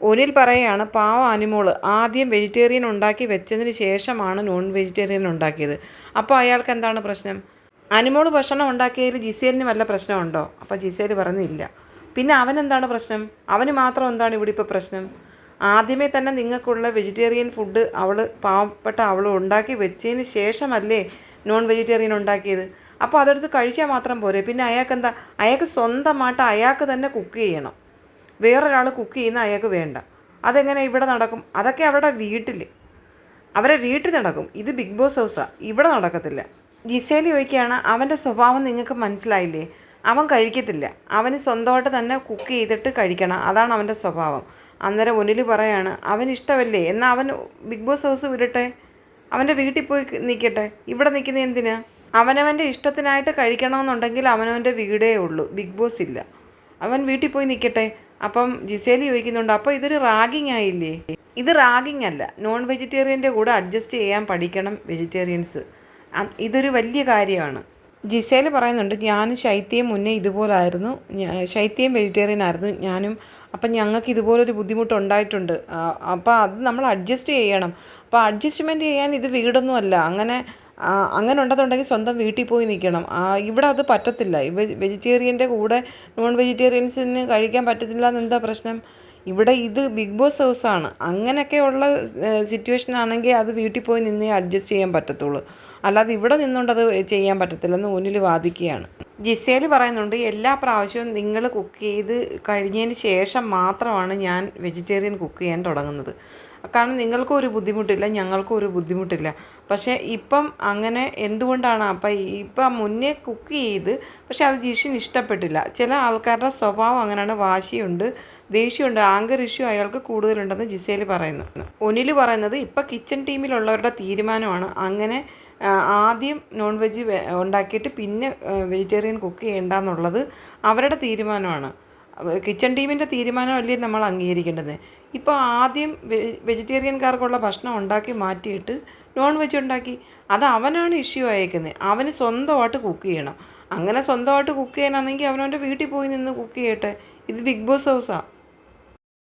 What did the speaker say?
ഒനിൽ പറയുകയാണ് പാവ അനിമോൾ ആദ്യം വെജിറ്റേറിയൻ ഉണ്ടാക്കി വെച്ചതിന് ശേഷമാണ് നോൺ വെജിറ്റേറിയൻ ഉണ്ടാക്കിയത്. അപ്പോൾ അയാൾക്ക് എന്താണ് പ്രശ്നം? അനിമോൾ ഭക്ഷണം ഉണ്ടാക്കിയതിൽ ജിസേലിന് വല്ല പ്രശ്നമുണ്ടോ? അപ്പോൾ ജിസേൽ പറഞ്ഞില്ല. പിന്നെ അവൻ എന്താണ് പ്രശ്നം? അവന് മാത്രം എന്താണ് ഇവിടെ ഇപ്പോൾ പ്രശ്നം? ആദ്യമേ തന്നെ നിങ്ങൾക്കുള്ള വെജിറ്റേറിയൻ ഫുഡ് അവൾ പാവപ്പെട്ട അവൾ ഉണ്ടാക്കി വെച്ചതിന് ശേഷമല്ലേ നോൺ വെജിറ്റേറിയൻ ഉണ്ടാക്കിയത്? അപ്പോൾ അതെടുത്ത് കഴിച്ചാൽ മാത്രം പോരെ. പിന്നെ അയാൾക്ക് എന്താ? അയാൾക്ക് സ്വന്തമായിട്ട് അയാൾക്ക് തന്നെ കുക്ക് ചെയ്യണം. വേറൊരാൾ കുക്ക് ചെയ്യുന്ന അയാൾക്ക് വേണ്ട. അതെങ്ങനെ ഇവിടെ നടക്കും? അതൊക്കെ അവരുടെ വീട്ടിൽ അവരെ വീട്ടിൽ നടക്കും. ഇത് ബിഗ് ബോസ് ഹൗസാണ് ഇവിടെ നടക്കത്തില്ല. ജിസേലി ചോദിക്കുകയാണ് അവന്റെ സ്വഭാവം നിങ്ങൾക്ക് മനസ്സിലായില്ലേ? അവൻ കഴിക്കത്തില്ല. അവന് സ്വന്തമായിട്ട് തന്നെ കുക്ക് ചെയ്തിട്ട് കഴിക്കണം. അതാണ് അവന്റെ സ്വഭാവം. അന്നേരം ഒന്നിൽ പറയാണ് അവൻ ഇഷ്ടമല്ലേ? എന്നാൽ അവൻ ബിഗ് ബോസ് ഹൗസ് വിടട്ടെ? അവന്റെ വീട്ടിൽ പോയി നിൽക്കട്ടെ ഇവിടെ നിൽക്കുന്നത് എന്തിനാ? അവനവന്റെ ഇഷ്ടത്തിനായിട്ട് കഴിക്കണമെന്നുണ്ടെങ്കിൽ അവനവന്റെ വീടേ ഉള്ളൂ. ബിഗ് ബോസ് ഇല്ല. അവൻ വീട്ടിൽ പോയി നിൽക്കട്ടെ അപ്പം ജിസേലി ചോദിക്കുന്നുണ്ട് അപ്പോൾ ഇതൊരു റാഗിങ് ആയില്ലേ? ഇത് റാഗിങ് അല്ല. നോൺ വെജിറ്റേറിയന്റെ കൂടെ അഡ്ജസ്റ്റ് ചെയ്യാൻ പഠിക്കണം വെജിറ്റേറിയൻസ്. ഇതൊരു വലിയ കാര്യമാണ്. ജിസേൽ പറയുന്നുണ്ട് ഞാൻ ശൈത്യം മുന്നേ ഇതുപോലായിരുന്നു. ശൈത്യം വെജിറ്റേറിയൻ ആയിരുന്നു. ഞാനും അപ്പം ഞങ്ങൾക്ക് ഇതുപോലൊരു ബുദ്ധിമുട്ടുണ്ടായിട്ടുണ്ട് അപ്പോൾ അത് നമ്മൾ അഡ്ജസ്റ്റ് ചെയ്യണം. അപ്പോൾ അഡ്ജസ്റ്റ്മെന്റ് ചെയ്യാൻ ഇത് വീടൊന്നുമല്ല അങ്ങനെ അങ്ങനെ ഉണ്ടെന്നുണ്ടെങ്കിൽ സ്വന്തം വീട്ടിൽ പോയി നിൽക്കണം. ഇവിടെ അത് പറ്റത്തില്ല. വെജ് വെജിറ്റേറിയന്റെ കൂടെ നോൺ വെജിറ്റേറിയൻസിന് കഴിക്കാൻ പറ്റത്തില്ല എന്ന് എന്താ പ്രശ്നം? ഇവിടെ ഇത് ബിഗ് ബോസ് ഹൗസാണ്. അങ്ങനെയൊക്കെയുള്ള സിറ്റുവേഷൻ ആണെങ്കിൽ അത് വീട്ടിൽ പോയി നിന്നേ അഡ്ജസ്റ്റ് ചെയ്യാൻ പറ്റത്തുള്ളൂ. അല്ലാതെ ഇവിടെ നിന്നുകൊണ്ട് അത് ചെയ്യാൻ പറ്റത്തില്ലെന്ന് മുന്നിൽ വാദിക്കുകയാണ്. ജിസേൽ പറയുന്നുണ്ട് എല്ലാ പ്രാവശ്യവും നിങ്ങൾ കുക്ക് ചെയ്ത് കഴിഞ്ഞതിന് ശേഷം മാത്രമാണ് ഞാൻ വെജിറ്റേറിയൻ കുക്ക് ചെയ്യാൻ തുടങ്ങുന്നത്. കാരണം നിങ്ങൾക്കും ഒരു ബുദ്ധിമുട്ടില്ല ഞങ്ങൾക്കും ഒരു ബുദ്ധിമുട്ടില്ല. പക്ഷേ ഇപ്പം അങ്ങനെ എന്തുകൊണ്ടാണ്? അപ്പം ഇപ്പം മുന്നേ കുക്ക് ചെയ്ത് പക്ഷെ അത് ജിഷിന് ഇഷ്ടപ്പെട്ടില്ല. ചില ആൾക്കാരുടെ സ്വഭാവം അങ്ങനെയാണ്. വാശിയുണ്ട് ദേഷ്യമുണ്ട് ആങ്കർ ഇഷ്യൂ അയാൾക്ക് കൂടുതലുണ്ടെന്ന് ജിസേൽ പറയുന്നു. ഒനിൽ പറയുന്നത് ഇപ്പം കിച്ചൺ ടീമിലുള്ളവരുടെ തീരുമാനമാണ്. അങ്ങനെ ആദ്യം നോൺ വെജ് ഉണ്ടാക്കിയിട്ട് പിന്നെ വെജിറ്റേറിയൻ കുക്ക് ചെയ്യേണ്ടെന്നുള്ളത് അവരുടെ തീരുമാനമാണ്. കിച്ചൺ ടീമിന്റെ തീരുമാനമല്ലേ നമ്മൾ അംഗീകരിക്കേണ്ടത്. ഇപ്പോൾ ആദ്യം വെജിറ്റേറിയൻകാർക്കുള്ള ഭക്ഷണം ഉണ്ടാക്കി മാറ്റിയിട്ട് നോൺ വെജ് ഉണ്ടാക്കി. അത് അവനാണ് ഇഷ്യൂ അയക്കുന്നത് അവന് സ്വന്തമായിട്ട് കുക്ക് ചെയ്യണം. അങ്ങനെ സ്വന്തമായിട്ട് കുക്ക് ചെയ്യാനാണെങ്കിൽ അവനവന്റെ വീട്ടിൽ പോയി നിന്ന് കുക്ക് ചെയ്യട്ടെ. ഇത് ബിഗ് ബോസ് ഹൗസാണ്